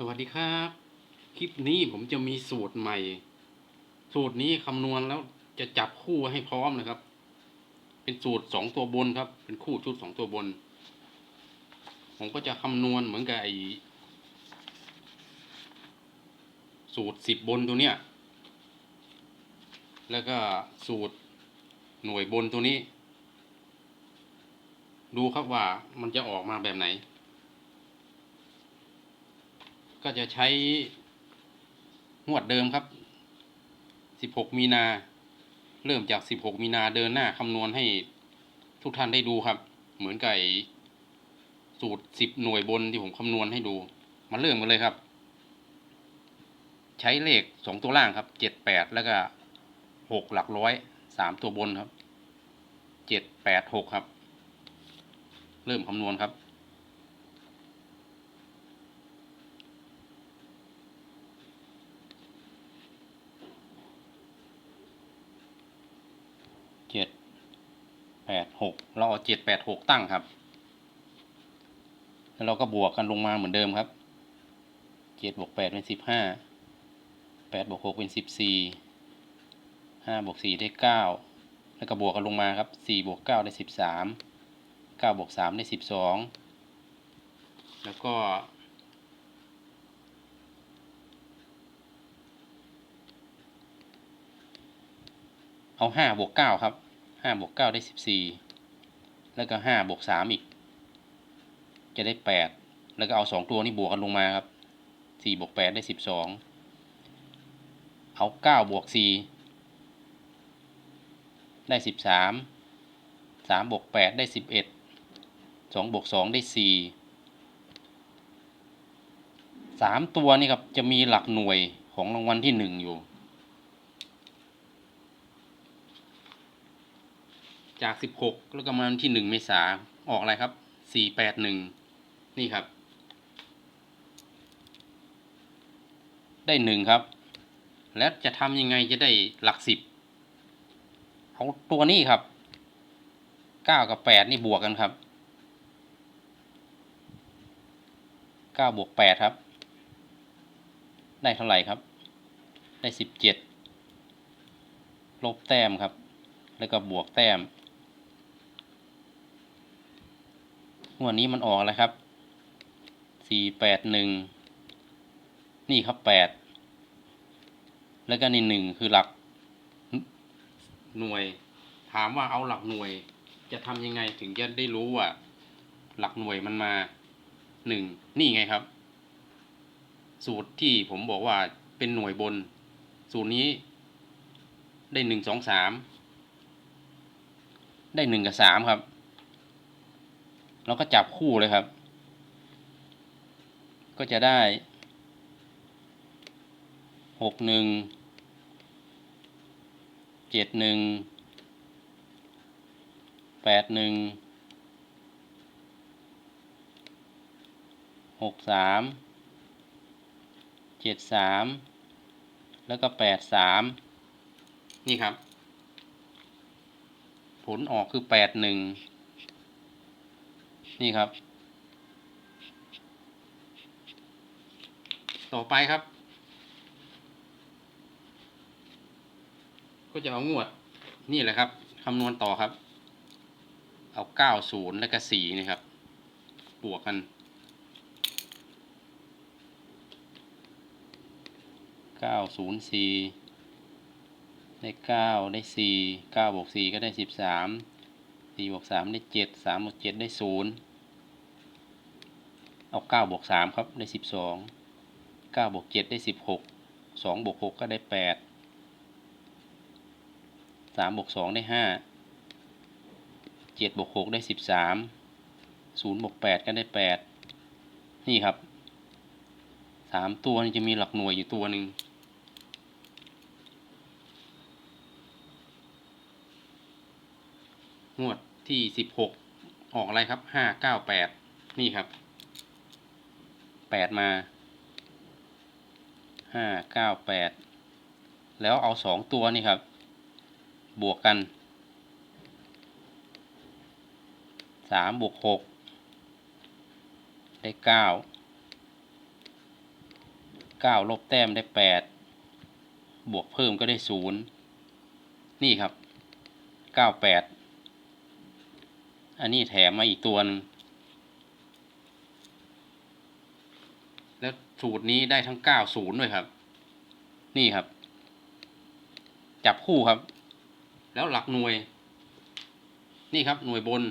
สวัสดีครับ คลิปนี้ผมจะมีสูตรใหม่ สูตรนี้คำนวณแล้วจะจับคู่ให้พร้อมนะครับ เป็นสูตรสองตัวบนครับ เป็นคู่ชุดสองตัวบน ผมก็จะคำนวณเหมือนกับไอสูตรสิบบนตัวเนี้ย แล้วก็สูตรหน่วยบนตัวนี้ ดูครับว่ามันจะออกมาแบบไหน ก็จะใช้งวดเดิมครับ 16 มีนา เริ่มจาก 16 มีนาเดินหน้าคำนวณให้ทุกท่านได้ดูครับ เหมือนไอ้สูตร 10 หน่วยบนที่ผมคำนวณให้ดู มาเริ่มกันเลยครับ ใช้เลข 2 ตัวล่างครับ 78 แล้วก็ 6 หลักร้อย 3 ตัวบนครับ 7 8 6 ครับ เริ่มคำนวณครับ แปดหกเราเอาเจ็ดแปดหกตั้งครับ แล้วเราก็บวกกันลงมาเหมือนเดิมครับเจ็ดบวกแปดเป็นสิบห้าแปดบวกหกเป็นสิบสี่ห้าบวกสี่ได้เก้าแล้วก็บวกกันลงมาครับสี่บวกเก้าได้สิบสามเก้าบวกสามได้สิบสองแล้วก็เอาห้าบวกเก้าครับ ห้าบวกเก้าได้สิบสี่แล้วก็ห้าบวกสามอีก จะได้แปดแล้วก็เอาสองตัวนี้บวกกันลงมาครับสี่บวกแปดได้สิบสองเอาเก้าบวกสี่ได้สิบสามสามบวกแปดได้สิบเอ็ดสองบวกสองได้สี่สามตัวนี่ครับจะมีหลักหน่วยของรางวัลที่หนึ่งอยู่ จากสิบหกแล้วก็มาวันที่หนึ่งเมษาออกอะไรครับสี่แปดหนึ่งนี่ครับ ได้หนึ่งครับ แล้วจะทำยังไงจะได้หลักสิบเอาตัวนี้ครับเก้ากับแปดนี่บวกกันครับเก้าบวกแปดครับ ได้เท่าไหร่ครับ ได้สิบเจ็ดลบแต้มครับ แล้วก็บวกแต้ม งวดนี้มันออกแล้วครับ สี่แปดหนึ่ง นี่ครับแปด แล้วก็นี่หนึ่งคือหลัก หน่วย ถามว่าเอาหลักหน่วย จะทำยังไงถึงจะได้รู้ว่า หลักหน่วยมันมาหนึ่ง นี่ไงครับ สูตรที่ผมบอกว่าเป็นหน่วยบน สูตรนี้ ได้หนึ่งสองสาม ได้หนึ่งกับสามครับ เราก็จับคู่เลยครับ ก็จะได้หกหนึ่งเจ็ดหนึ่งแปดหนึ่งหกสามเจ็ดสามแล้วก็แปดสามนี่ครับ ผลออกคือแปดหนึ่ง นี่ครับ ต่อไปครับ ก็จะเอางวดนี่แหละครับคำนวณต่อครับ เอาเก้าศูนย์แล้วก็สี่นี่ครับ บวกกันเก้าศูนย์สี่ได้เก้าได้สี่เก้าบวกสี่ก็ได้สิบสามสี่บวกสามได้เจ็ดสามบวกเจ็ดได้ศูนย์ เอาเก้าบวกสามครับได้สิบสองเก้าบวกเจ็ดได้สิบหกสองบวกหกก็ได้แปดสามบวกสองได้ห้าเจ็ดบวกหกได้สิบสามศูนย์บวกแปดก็ได้แปดนี่ครับสามตัวนี่จะมีหลักหน่วยอยู่ตัวหนึ่งงวดที่สิบหกออกอะไรครับห้าเก้าแปดนี่ครับ แปดมาห้าเก้าแปดแล้วเอาสองตัวนี่ครับ บวกกันสามบวกหกได้เก้าเก้าลบแต้มได้แปดบวกเพิ่มก็ได้ศูนย์นี่ครับเก้าแปดอันนี้แถมมาอีกตัวหนึงแล้ว สูตรนี้ได้ทั้งเก้าศูนย์ด้วยครับ นี่ครับ จับคู่ครับ แล้วหลักหน่วย นี่ครับหน่วยบน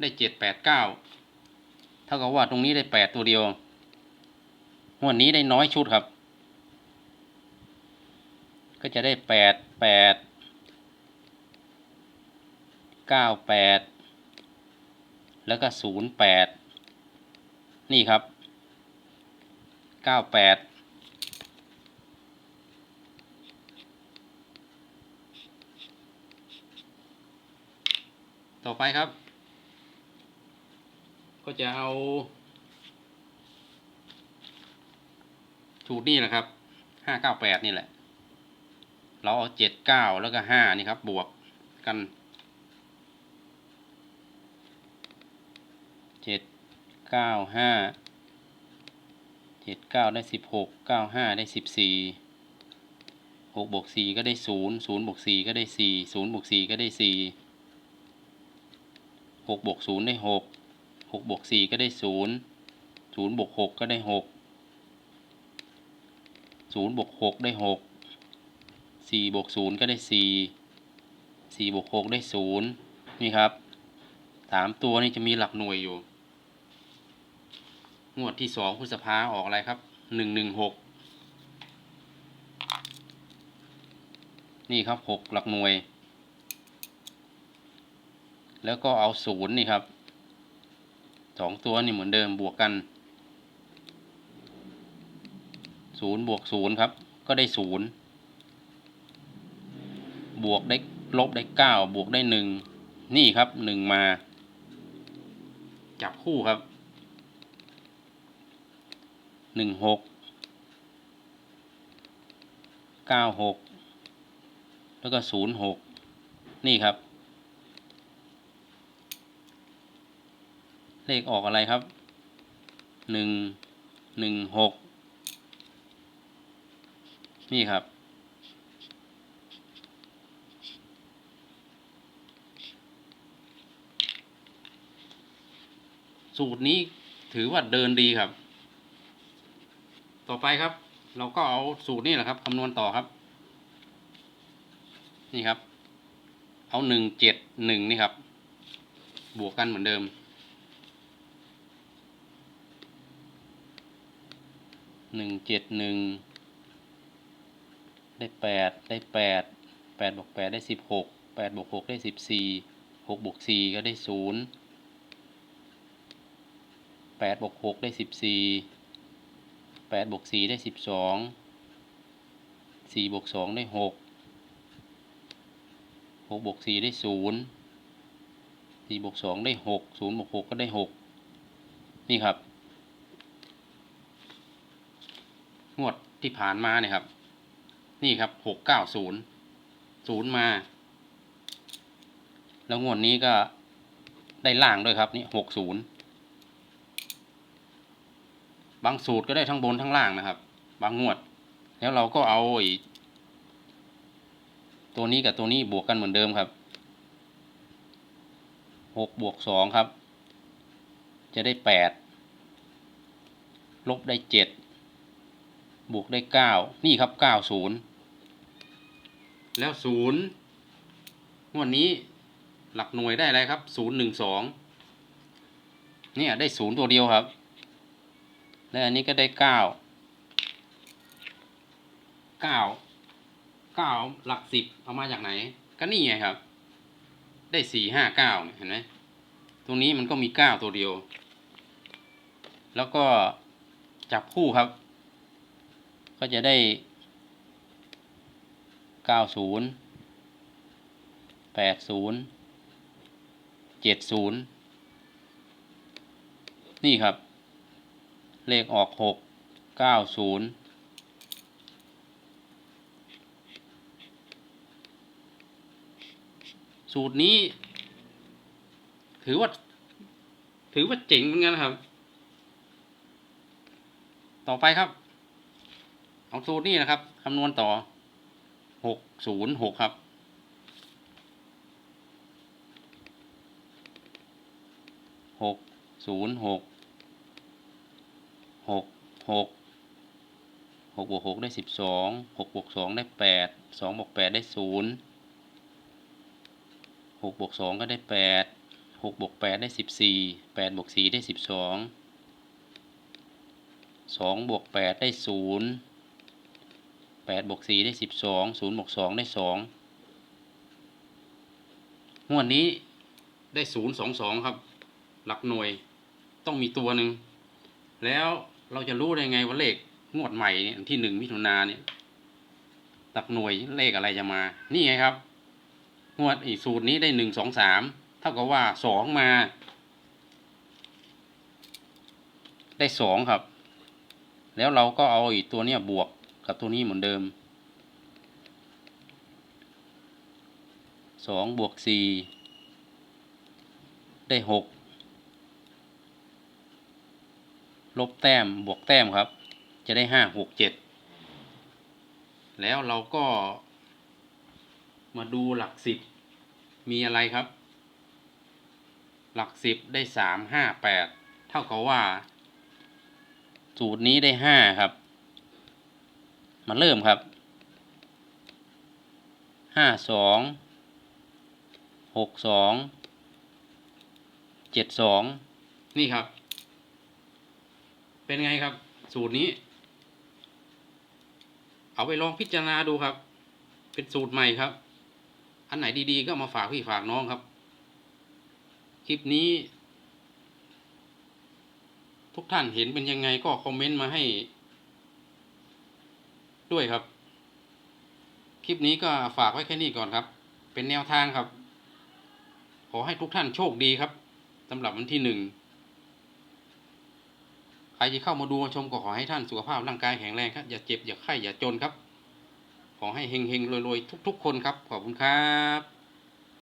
ได้เจ็ดแปดเก้าเท่ากับว่าตรงนี้ได้แปดตัวเดียวงวดนี้ได้น้อยชุดครับ ก็จะได้แปดแปดเก้าแปดแล้วก็ศูนย์แปดนี่ครับ เก้าแปดต่อไปครับ ก็จะเอา สูตรนี่แหละครับห้าเก้าแปดนี่แหละ เราเอาเจ็ดเก้าแล้วก็ห้านี่ครับ บวกกันเจ็ดเก้าห้า เจ็ดเก้าได้สิบหกเก้าห้าได้สิบสี่หกบวกสี่ก็ได้ศูนย์ศูนย์บวกสี่ก็ได้สี่ศูนย์บวกสี่ก็ได้สี่หกบวกศูนย์ได้หกหกบวกสี่ก็ได้ศูนย์ศูนย์บวกหกก็ได้หกศูนย์บวกหกได้หกสี่บวกศูนย์ก็ได้สี่สี่บวกหกได้ศูนย์นี่ครับสามตัวนี่จะมีหลักหน่วยอยู่ งวดที่สองพฤษภาออกอะไรครับหนึ่งหนึ่งหกนี่ครับหกหลักหน่วย แล้วก็เอาศูนย์นี่ครับสองตัวนี่เหมือนเดิมบวกกันศูนย์บวกศูนย์ครับ ก็ได้ศูนย์บวกได้ลบได้เก้าบวกได้หนึ่งนี่ครับหนึ่งมา จับคู่ครับ หนึ่งหกเก้าหกแล้วก็ศูนย์หกนี่ครับ เลขออกอะไรครับหนึ่งหนึ่งหกนี่ครับ สูตรนี้ถือว่าเดินดีครับ ต่อไปครับ เราก็เอาสูตรนี้แหละครับคำนวณต่อครับ นี่ครับ เอาหนึ่งเจ็ดหนึ่งนี่ครับ บวกกันเหมือนเดิม หนึ่งเจ็ดหนึ่ง ได้แปดได้แปด แปดบวกแปดได้สิบหก แปดบวกหกได้สิบสี่ หกบวกสี่ก็ได้ศูนย์แปดบวกหกได้สิบสี่ แปดบวกสี่ได้สิบสองสี่บวกสองได้หกหกบวกสี่ได้ศูนย์สี่บวกสองได้หกศูนย์บวกหกก็ได้หกนี่ครับ งวดที่ผ่านมาเนี่ยครับ นี่ครับหกเก้าศูนย์ศูนย์มา แล้วงวดนี้ก็ได้ล่างด้วยครับนี่หกศูนย์ บางสูตรก็ได้ทั้งบนทั้งล่างนะครับ บางงวด แล้วเราก็เอาอตัวนี้กับตัวนี้บวกกันเหมือนเดิมครับหกบวกสองครับ จะได้แปดลบได้เจ็ดบวกได้เก้านี่ครับเก้าศูนย์แล้วศูนย์งวดนี้หลักหน่วยได้อะไรครับศูนย์หนึ่งสองเนี่ยได้ศูนย์ตัวเดียวครับ และอันนี้ก็ได้เก้าเก้าเก้าหลักสิบเอามาจากไหน ก็นี่ไงครับ ได้สี่ห้าเก้าเห็นไหมตรงนี้มันก็มีเก้าตัวเดียว แล้วก็จับคู่ครับ ก็จะได้เก้าศูนย์แปดศูนย์เจ็ดศูนย์นี่ครับ เลขออกหกเก้าศูนย์สูตรนี้ ถือว่า ถือว่าเจ๋งเหมือนกันครับ ต่อไปครับ เอาสูตรนี้นะครับคำนวณต่อหกศูนย์หกครับหกศูนย์หกหก หกหกบวกหกได้สิบสองหกบวกสองได้แปดสองบวกแปดได้ศูนย์หกบวกสองก็ได้แปดหกบวกแปดได้สิบสี่แปดบวกสี่ได้สิบสองสองบวกแปดได้ศูนย์แปดบวกสี่ได้สิบสองศูนย์บวกสองได้สองงวดนี้ได้ศูนย์สองสองครับ หลักหน่วยต้องมีตัวหนึ่งแล้ว เราจะรู้ได้ไงว่าเลขงวดใหม่เนี่ยที่หนึ่งมิถุนาเนี่ยหลักหน่วยเลขอะไรจะมา นี่ไงครับ งวดอีกสูตรนี้ได้หนึ่งสองสามเท่ากับว่าสองมา ได้สองครับ แล้วเราก็เอาอีกตัวเนี้ยบวกกับตัวนี้เหมือนเดิมสองบวกสี่ได้หก ลบแต้มบวกแต้มครับ จะได้ห้าหกเจ็ดแล้วเราก็มาดูหลักสิบมีอะไรครับ หลักสิบได้สามห้าแปดเท่ากับว่า สูตรนี้ได้ห้าครับ มาเริ่มครับห้าสองหกสองเจ็ดสองนี่ครับ เป็นไงครับ สูตรนี้ เอาไปลองพิจารณาดูครับ เป็นสูตรใหม่ครับ อันไหนดีๆ ก็มาฝากพี่ฝากน้องครับ คลิปนี้ ทุกท่านเห็นเป็นยังไงก็คอมเมนต์มาให้ ด้วยครับ คลิปนี้ก็ฝากไว้แค่นี้ก่อนครับ เป็นแนวทางครับ ขอให้ทุกท่านโชคดีครับสำหรับวันที่หนึ่ง ครที่เข้ามาดูมาชมก็ขอให้ท่านสุขภาพร่างกายแข็งแรงครับ อย่าเจ็บอย่าไข้อย่าจนครับ ขอให้เฮงเฮงรวยๆทุก ๆ คนครับ ขอบคุณครับ